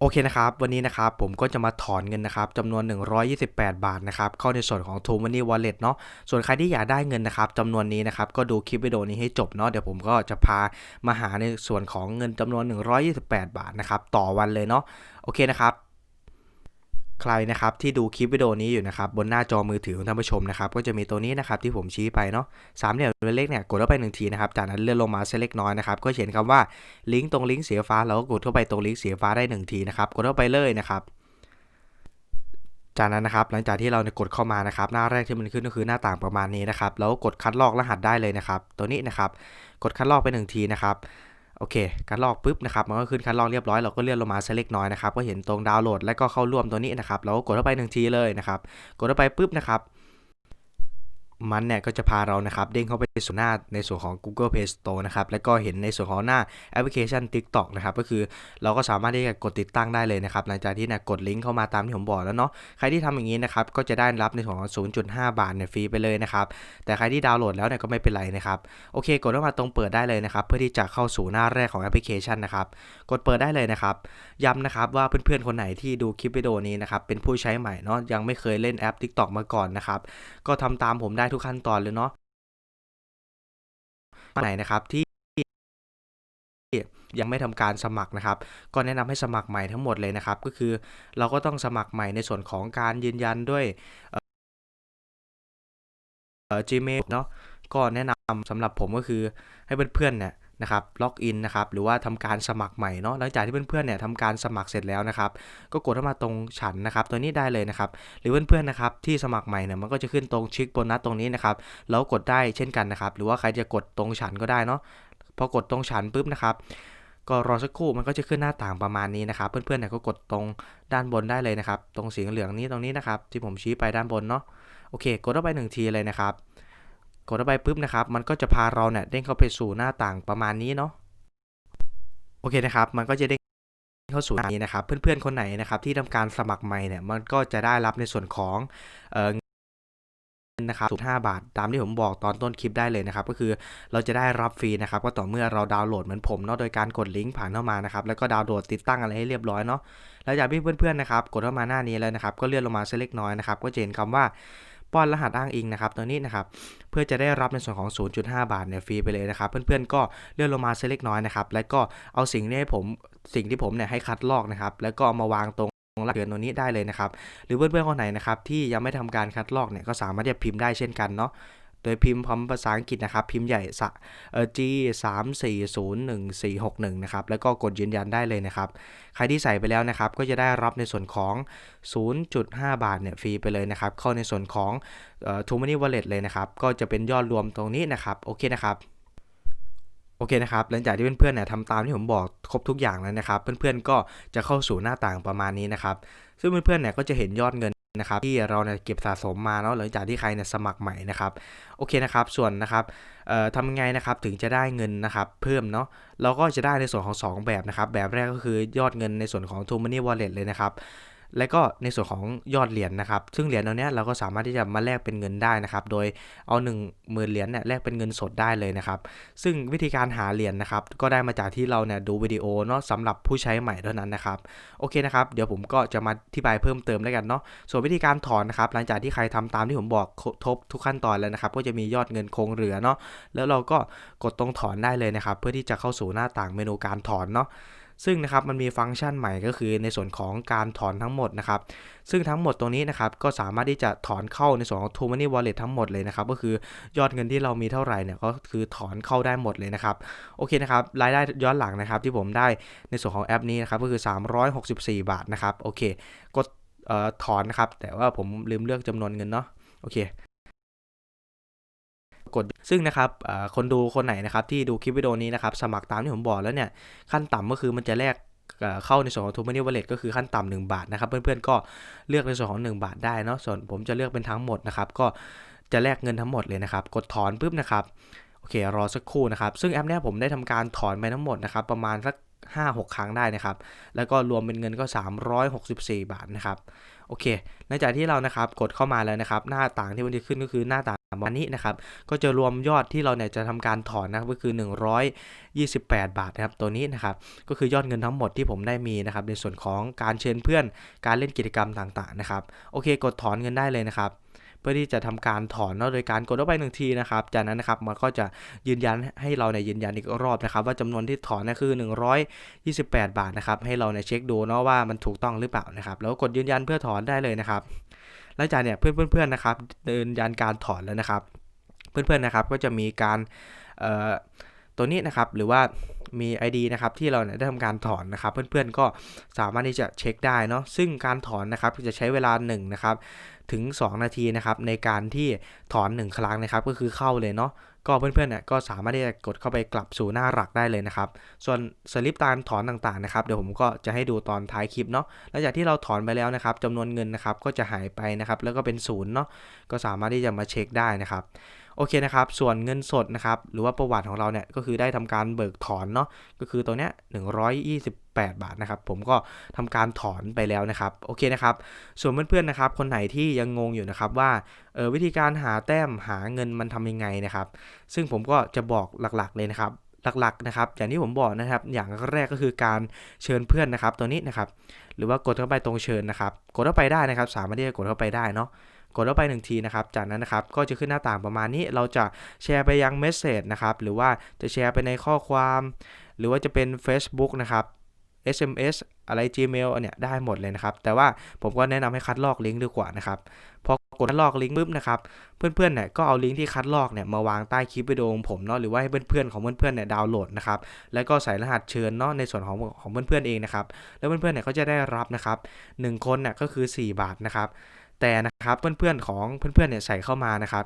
โอเคนะครับวันนี้นะครับผมก็จะมาถอนเงินนะครับจำนวน 128 บาทนะครับเข้าในส่วนของ t o Money Wallet เนาะส่วนใครที่อยากได้เงินนะครับจำนวนนี้นะครับก็ดูคลิปวิดีโอนี้ให้จบเนาะเดี๋ยวผมก็จะพามาหาในส่วนของเงินจำนวน 128 บาทนะครับต่อวันเลยเนาะโอเคนะครับ ใครนะครับที่ดูคลิปวิดีโอนี้อยู่นะครับบนหน้าจอมือถือของท่านผู้ชมนะครับก็จะมีตัวนี้นะครับที่ผมชี้ไปเนาะสามเหลี่ยมเล็กๆเนี่ยกดเข้าไปหนึ่งทีนะครับจากนั้นเลื่อนลงมาเล็กน้อยนะครับก็จะเห็นคำว่าลิงก์ตรงลิงก์สีฟ้าเราก็กดเข้าไปตรงลิงก์สีฟ้าได้หนึ่งทีนะครับกดเข้าไปเลยนะครับจากนั้นนะครับหลังจากที่เราเนี่ยกดเข้ามานะครับหน้าแรกที่มันขึ้นก็คือหน้าต่างประมาณนี้นะครับแล้วกดคัดลอกรหัสได้เลยนะครับ ตัวนี้นะครับกดคัดลอกไปหนึ่งทีนะครับ โอเคคัดลอกปุ๊บนะครับมันก็ขึ้นคัดลอกเรียบร้อยเราก็เลื่อนลงมาเล็กน้อยนะครับก็เห็นตรงดาวน์โหลดและก็เข้าร่วมตัวนี้นะครับเราก็กดเข้าไปหนึ่งทีเลยนะครับกดเข้าไปปุ๊บนะครับ มันเนี่ยก็จะพาเรานะครับเด้งเข้าไปสู่หน้าในส่วนของ Google Play Store นะครับแล้วก็เห็นในส่วนของหน้าแอปพลิเคชัน TikTok นะครับก็คือเราก็สามารถที่จะกดติดตั้งได้เลยนะครับหลังจากที่เนี่ยกดลิงก์เข้ามาตามที่ผมบอกแล้วเนาะใครที่ทำอย่างนี้นะครับก็จะได้รับในส่วนของ 0.5 บาทเนี่ยฟรีไปเลยนะครับแต่ใครที่ดาวน์โหลดแล้วเนี่ยก็ไม่เป็นไรนะครับโอเค กดเข้ามาตรงเปิดได้เลยนะครับเพื่อที่จะเข้าสู่หน้าแรกของแอปพลิเคชันนะครับกดเปิดได้เลยนะครับย้ำนะครับว่าเพื่อนๆคนไหนที่ดูคลิปวิดีโอนี้นะครับเป็นผู้ใช้ใหม่เนาะยังไม่เคยเล่นแอป TikTok มาก่อนนะครับก็ทำตามผมได้ทุกขั้นตอนเลยเนาะไหนนะครับที่ยังไม่ทำการสมัครนะครับ ก็แนะนำให้สมัครใหม่ทั้งหมดเลยนะครับ ก็คือเราก็ต้องสมัครใหม่ในส่วนของการยืนยันด้วยเอ่อเอ่อ Gmail เนาะก็แนะนำสำหรับผมก็คือให้เพื่อนๆเนี่ย นะครับล็อกอินนะครับหรือว่าทำการสมัครใหม่เนาะหลังจากที่เพื่อนๆเนี่ยทำการสมัครเสร็จแล้วนะครับก็กดเข้ามาตรงฉันนะครับตัวนี้ได้เลยนะครับหรือเพื่อนๆนะครับที่สมัครใหม่เนี่ยมันก็จะขึ้นตรงชิคโบนัสตรงนี้นะครับแล้วกดได้เช่นกันนะครับหรือว่าใครจะกดตรงฉันก็ได้เนาะพอกดตรงฉันปุ๊บนะครับก็รอสักครู่มันก็จะขึ้นหน้าต่างประมาณนี้นะครับ เพื่อนๆเนี่ยก็กดตรงด้านบนได้เลยนะครับ ตรงสีเหลืองนี้ตรงนี้นะครับ ที่ผมชี้ไปด้านบนเนาะโอเค กดเข้าไปหนึ่งทีเลยนะครับ กดเข้าไปปุ๊บนะครับ มันก็จะพาเราเนี่ยเด้งเข้าไปสู่หน้าต่างประมาณนี้เนาะ โอเคนะครับ มันก็จะเด้งเข้าสู่หน้านี้นะครับ เพื่อนๆคนไหนนะครับที่ทำการสมัครใหม่เนี่ย มันก็จะได้รับในส่วนของเอ่อนะครับ5บาท ตามที่ผมบอกตอนต้นคลิปได้เลยนะครับ ก็คือเราจะได้รับฟรีนะครับ ก็ต่อเมื่อเราดาวน์โหลดเหมือนผมเนาะ โดยการกดลิงก์ผ่านเข้ามานะครับ แล้วก็ดาวน์โหลดติดตั้งอะไรให้เรียบร้อยเนาะ แล้วจากที่เพื่อนๆนะครับ กดเข้ามาหน้านี้แล้วนะครับ ก็เลื่อนลงมาเล็กน้อยนะครับ ก็จะเห็นคำว่า ป้อนรหัสอ้างอิงนะครับตัวนี้นะครับเพื่อจะได้รับในส่วนของ 0.5 บาทเนี่ยฟรีไปเลยนะครับ เพื่อนๆก็เลื่อนลงมาเล็กน้อยนะครับแล้วก็เอาสิ่งนี้ให้ผมสิ่งที่ผมเนี่ยให้คัดลอกนะครับแล้วก็เอามาวางตรงหลักเดือนตัวนี้ได้เลยนะครับ หรือเพื่อนๆคนไหนนะครับที่ยังไม่ทำการคัดลอกเนี่ยก็สามารถที่จะพิมพ์ได้เช่นกันเนาะ ยพิมพ์พร้อมภาษาอังกฤษนะครับ พิมพ์ใหญ่สะเอ่อ G 3 4 0 1 4 6 1นะครับ แล้วก็กดยืนยันได้เลยนะครับ ใครที่ใส่ไปแล้วนะครับ ก็จะได้รับในส่วนของ 0.5 บาทเนี่ยฟรีไปเลยนะครับ เข้าในส่วนของเอ่อ t o Money Wallet เลยนะครับ ก็จะเป็นยอดรวมตรงนี้นะครับ โอเคนะครับโอเคนะครับ หลังจากที่เพื่อนๆเนี่ยทำตามที่ผมบอกครบทุกอย่างแล้วนะครับ เพื่อนๆก็จะเข้าสู่หน้าต่างประมาณนี้นะครับ ซึ่งเพื่อนๆเนี่ยก็จะเห็นยอดเงิน นะครับที่เราเนี่ยเก็บสะสมมาเนาะหลังจากที่ใครเนี่ยสมัครใหม่นะครับโอเคนะครับส่วนนะครับทำยังไงนะครับถึงจะได้เงินนะครับเพิ่มเนาะเราก็จะได้ในส่วนของ 2 แบบนะครับแบบแรกก็คือยอดเงินในส่วนของ t o Money Wallet เลยนะครับ และก็ในส่วนของยอดเหรียญนะครับ ซึ่งเหรียญตรงเนี้เราก็สามารถที่จะมาแลกเป็นเงินได้นะครับ โดยเอา 1 0,000เหรียญเนี่ยแลกเป็นเงินสดได้เลยนะครับ ซึ่งวิธีการหาเหรียญนะครับ ก็ได้มาจากที่เราเนี่ยดูวิดีโอเนาะสำหรับผู้ใช้ใหม่เท่านั้นนะครับ โอเคนะครับ เดี๋ยวผมก็จะมาอธิบายเพิ่มเติมแล้วกันเนาะ ส่วนวิธีการถอนนะครับ หลังจากที่ใครทำตามที่ผมบอกทบทุกขั้นตอนแล้วนะครับ ก็จะมียอดเงินคงเหลือเนาะ แล้วเราก็กดตรงถอนได้เลยนะครับ เพื่อที่จะเข้าสู่หน้าต่างเมนูการถอนเนาะ ซึ่งนะครับมันมีฟังก์ชันใหม่ก็คือในส่วนของการถอนทั้งหมดนะครับ ซึ่งทั้งหมดตรงนี้นะครับก็สามารถที่จะถอนเข้าในส่วนของ t o Money Wallet ทั้งหมดเลยนะครับ ก็คือยอดเงินที่เรามีเท่าไหร่เนี่ยก็คือถอนเข้าได้หมดเลยนะครับ โอเคนะครับรายได้ย้อนหลังนะครับที่ผมได้ในส่วนของแอปนี้นะครับก็คือ 364 บาทนะครับโอเคกดออถอนนะครับแต่ว่าผมลืมเลือกจำนวนเงินเนาะโอเค ซึ่งนะครับคนดูคนไหนนะครับที่ดูคลิปวิดีโอนี้นะครับสมัครตามที่ผมบอกแล้วเนี่ยขั้นต่ำก็คือมันจะแลกเข้าในส่วนของ t o Money Wallet ก็คือขั้นต่ำ1บาทนะครับ เพื่อนๆก็เลือกในส่วนของ 1 บาทได้เนาะส่วนผมจะเลือกเป็นทั้งหมดนะครับก็จะแลกเงินทั้งหมดเลยนะครับ กดถอนปุ๊บนะครับโอเครอสักครู่นะครับ ซึ่งแอปเนี้ยผมได้ทำการถอนไปทั้งหมดนะครับประมาณสัก5-6 ครั้งได้นะครับ แล้วก็รวมเป็นเงินก็ 364 บาทนะครับ โอเค หลังจากที่เรานะครับกดเข้ามาแล้วนะครับ หน้าต่างที่มันจะขึ้นก็คือหน้าต่าง วันนี้นะครับก็จะรวมยอดที่เราเนี่ยจะทำการถอนนะครับก็คือ 128 บาทนะครับตัวนี้นะครับก็คือยอดเงินทั้งหมดที่ผมได้มีนะครับในส่วนของการเชิญเพื่อนการเล่นกิจกรรมต่างๆนะครับโอเคกดถอนเงินได้เลยนะครับเพื่อที่จะทำการถอนเนาะโดยการกดเข้าไปหนึ่งทีนะครับ จากนั้นนะครับมันก็จะยืนยันให้เราเนี่ยยืนยันอีกรอบนะครับ ว่าจำนวนที่ถอนเนคือ 128 บาทนะครับให้เราเนี่ยเช็คดูเนาะว่ามันถูกต้องหรือเปล่านะครับแล้วกดยืนยันเพื่อถอนได้เลยนะครับ หลังจากเนี่ยเพื่อนเพื่อนๆนะครับเดินยันการถอนแล้วนะครับ เพื่อนๆนะครับก็จะมีการเอ่อตัวนี้นะครับหรือว่ามี ID นะครับที่เราเนี่ยได้ทำการถอนนะครับ เพื่อนๆก็สามารถที่จะเช็คได้เนาะซึ่งการถอนนะครับจะใช้เวลา1นะครับถึง 2 นาทีนะครับในการที่ถอน 1 ครั้งนะครับก็คือเข้าเลยเนาะ ก็เพื่อนๆเนี่ยก็สามารถที่จะกดเข้าไปกลับสู่หน้าหลักได้เลยนะครับ ส่วนสลิปการถอนต่างๆนะครับเดี๋ยวผมก็จะให้ดูตอนท้ายคลิปเนาะหลังจากที่เราถอนไปแล้วนะครับจำนวนเงินนะครับก็จะหายไปนะครับแล้วก็เป็นศูนย์เนาะก็สามารถที่จะมาเช็คได้นะครับ โอเคนะครับ ส่วนเงินสดนะครับ หรือว่าประวัติของเราเนี่ย ก็คือได้ทำการเบิกถอนเนาะ ก็คือตัวเนี้ย128บาทนะครับผมก็ทำการถอนไปแล้วนะครับโอเคนะครับส่วนเพื่อนๆนะครับคนไหนที่ยังงงอยู่นะครับว่าเออวิธีการหาแต้มหาเงินมันทำยังไงนะครับ ซึ่งผมก็จะบอกหลักๆเลยนะครับหลักๆนะครับอย่างที่ผมบอกนะครับ อย่างแรกก็คือการเชิญเพื่อนนะครับตัวนี้นะครับ หรือว่ากดเข้าไปตรงเชิญนะครับ กดเข้าไปได้นะครับ สามารถที่จะกดเข้าไปได้เนาะ กดเข้าไปหนึ่งทีนะครับ จากนั้นนะครับก็จะขึ้นหน้าต่างประมาณนี้ เราจะแชร์ไปยังเมสเซจนะครับ หรือว่าจะแชร์ไปในข้อความ หรือว่าจะเป็น Facebook นะครับ SMS อะไร Gmail เนี้ยได้หมดเลยนะครับ แต่ว่าผมก็แนะนำให้คัดลอกลิงก์ดีกว่านะครับพอกดคัดลอกลิงก์ปุ๊บนะครับ เพื่อนๆเนี่ยก็เอาลิงก์ที่คัดลอกเนี่ยมาวางใต้คลิปวิดีโอของผมเนาะหรือว่าให้เพื่อนๆของเพื่อนๆเนี่ยดาวน์โหลดนะครับแล้วก็ใส่รหัสเชิญเนาะในส่วนของของเพื่อนๆเองนะครับแล้วเพื่อนๆเนี่ยก็จะได้รับนะครับ1คนเนี่ยก็คือ 4 บาทนะครับ แต่นะครับเพื่อนๆของเพื่อนๆเนี่ยใส่เข้ามานะครับ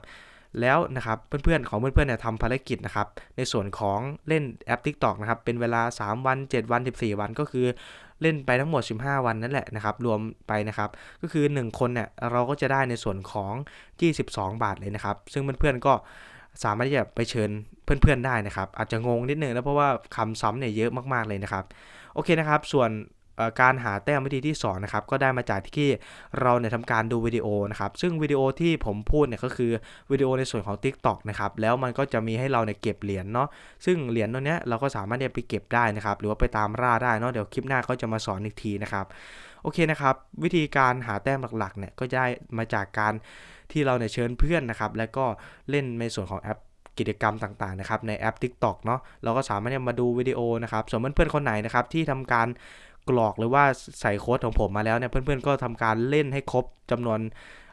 แล้วนะครับเพื่อนๆของเพื่อนๆเนี่ยทำภารกิจนะครับในส่วนของเล่นแอป TikTok นะครับเป็นเวลา 3 วัน 7 วัน 14 วันก็คือเล่นไปทั้งหมด 15 วันนั่นแหละนะครับ รวมไปนะครับ ก็คือ 1 คนเนี่ยเราก็จะได้ในส่วนของ 22 บาทเลยนะครับ ซึ่งเพื่อนๆก็สามารถที่จะไปเชิญเพื่อนๆได้นะครับ อาจจะงงนิดนึงนะเพราะว่าคำซ้ำเนี่ยเยอะมากๆเลยนะครับ โอเคนะครับ ส่วน การหาแต้มวิธีที่สองนะครับก็ได้มาจากที่เราเนี่ยทำการดูวิดีโอนะครับซึ่งวิดีโอที่ผมพูดเนี่ยก็คือวิดีโอในส่วนของ TikTok นะครับแล้วมันก็จะมีให้เราเนี่ยเก็บเหรียญเนาะซึ่งเหรียญตัวเนี้ยเราก็สามารถเนี่ยไปเก็บได้นะครับหรือว่าไปตามล่าได้เนาะเดี๋ยวคลิปหน้าก็จะมาสอนอีกทีนะครับโอเคนะครับวิธีการหาแต้มหลักๆเนี่ยก็ได้มาจากการที่เราเนี่ยเชิญเพื่อนนะครับแล้วก็เล่นในส่วนของแอปกิจกรรมต่างๆนะครับในแอป TikTok เนาะเราก็สามารถเนี่ยมาดูวิดีโอนะครับส่วนเพื่อนๆคนไหนนะครับที่ทำการ กรอกหรือว่าใส่โค้ดของผมมาแล้วเนี่ยเพื่อนๆก็ทำการเล่นให้ครบจำนวน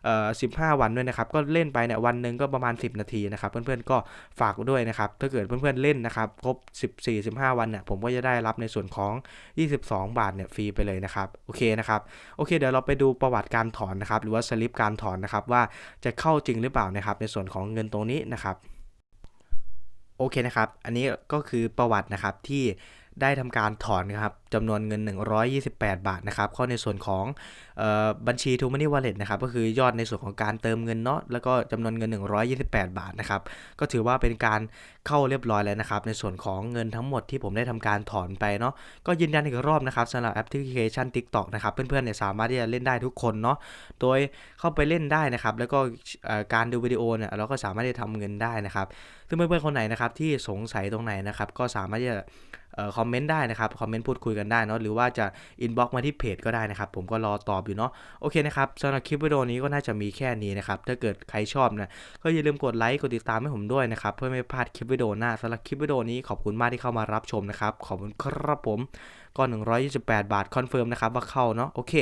เอ่อ15 วันด้วยนะครับ ก็เล่นไปเนี่ยวันหนึ่งก็ประมาณ 10 นาทีนะครับเพื่อนๆก็ฝากด้วยนะครับถ้าเกิดเพื่อนๆเล่นนะครับครบ 14 15 วันเนี่ยผมก็จะได้รับในส่วนของ 22 บาทเนี่ยฟรีไปเลยนะครับโอเคนะครับโอเค เดี๋ยวเราไปดูประวัติการถอนนะครับหรือว่าสลิปการถอนนะครับว่าจะเข้าจริงหรือเปล่านะครับในส่วนของเงินตรงนี้นะครับโอเคนะครับ อันนี้ก็คือประวัตินะครับที่ ได้ทำการถอนนะครับจำนวนเงิน 128 บาทนะครับเข้าในส่วนของออบัญชี t ู Money Wallet นะครับก็คือยอดในส่วนของการเติมเงินเนาะแล้วก็จำนวนเงิน 128 บาทนะครับก็ถือว่าเป็นการเข้าเรียบร้อยแล้วนะครับในส่วนของเงินทั้งหมดที่ผมได้ทำการถอนไปเนาะก็ยืนยันอีกรอบนะครับสำหรับแอปพลิเคชัน TikTok นะครับเพื่อนๆเนี่ยสามารถที่จะเล่นได้ทุกคนเนาะโดยเข้าไปเล่นได้นะครับแล้วก็การดูวิดีโอเนี่ยเราก็สามารถที่จะทำเงินได้นะครับซึ่งเพื่อนๆคนไหนนะครับที่สงสัยตรงไหนนะครับก็สามารถที่จะ คอมเมนต์ได้นะครับคอมเมนต์พูดคุยกันได้เนาะหรือว่าจะอินบ็อกมาที่เพจก็ได้นะครับผมก็รอตอบอยู่เนาะโอเคนะครับสำหรับคลิปวิดีโอนี้ก็น่าจะมีแค่นี้นะครับถ้าเกิดใครชอบนะก็อย่าลืมกดไลค์กดติดตามให้ผมด้วยนะครับเพื่อไม่พลาดคลิปวิดีโอหน้าสำหรับคลิปวิดีโอนี้ขอบคุณมากที่เข้ามารับชมนะครับขอบคุณครับผมก็128 บาทคอนเฟิร์มนะครับว่าเข้าเนาะโอเค